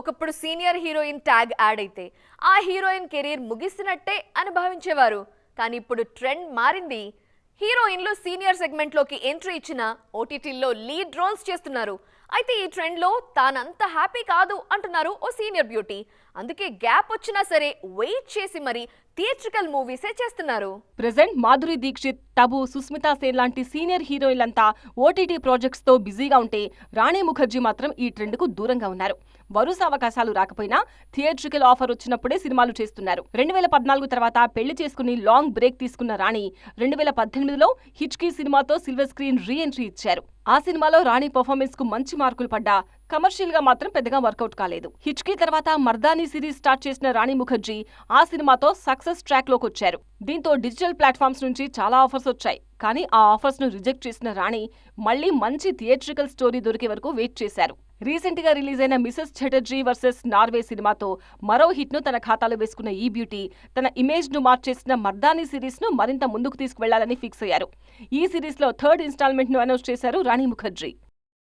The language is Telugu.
ఒకప్పుడు సీనియర్ హీరోయిన్ ట్యాగ్ యాడ్ అయితే ఆ హీరోయిన్ కెరీర్ ముగిసినట్టే అని భావించేవారు. కానీ ఇప్పుడు ట్రెండ్ మారింది. హీరోయిన్లు సీనియర్ సెగ్మెంట్లోకి ఎంట్రీ ఇచ్చిన ఓటీటీల్లో లీడ్ రోల్స్ చేస్తున్నారు. అయితే ఈ ట్రెండ్లో తానంత హ్యాపీ కాదు అంటున్నారు ఓ సీనియర్ బ్యూటీ. అందుకే గ్యాప్ వచ్చినా సరే వెయిట్ చేసి మరి థియేట్రికల్ మూవీసే చేస్తున్నారు. ప్రెసెంట్ మాధురి దీక్షిత్ టబు సుస్మితా సేన్ లాంటి సీనియర్ హీరోయిన్లంతా ఓటీటీ ప్రాజెక్ట్స్తో బిజీగా ఉంటే రాణి ముఖర్జీ మాత్రం ఈ ట్రెండ్కు దూరంగా ఉన్నారు. వరుస అవకాశాలు రాకపోయినా థియేట్రికల్ ఆఫర్ వచ్చినప్పుడే సినిమాలు చేస్తున్నారు. రెండు వేల పద్నాలుగు తర్వాత పెళ్ళి చేసుకుని లాంగ్ బ్రేక్ తీసుకున్న రాణి రెండు వేల పద్దెనిమిదిలో హిచ్కీ సినిమాతో సిల్వర్ స్క్రీన్ రీ ఎంట్రీ ఇచ్చారు. ఆ సినిమాలో రాణి పర్ఫార్మెన్స్కు మంచి మార్కులు పడ్డా. కమర్షియల్గా మాత్రం పెద్దగా వర్కౌట్ కాలేదు. హిచ్కీ తర్వాత మర్దానీ సిరీస్ స్టార్ట్ చేసిన రాణి ముఖర్జీ ఆ సినిమాతో సక్సెస్ ట్రాక్లోకి వచ్చారు దీంతో డిజిటల్ ప్లాట్ఫామ్స్ నుంచి చాలా ఆఫర్స్ వచ్చాయి. కానీ ఆ ఆఫర్స్ను రిజెక్ట్ చేసిన రాణి మళ్ళీ మంచి థియేట్రికల్ స్టోరీ దొరికే వరకు వెయిట్ చేశారు. రీసెంట్గా రిలీజ్ అయిన మిసెస్ ఛటర్జీ వర్సెస్ నార్వే సినిమాతో మరో హిట్ను తన ఖాతాలో వేసుకున్న ఈ బ్యూటీ తన ఇమేజ్ను మార్చేసిన మర్దానీ సిరీస్ను మరింత ముందుకు తీసుకువెళ్ళాలని ఫిక్స్ అయ్యారు. ఈ సిరీస్లో థర్డ్ ఇన్స్టాల్మెంట్ను అనౌన్స్ చేశారు రాణి ముఖర్జీ.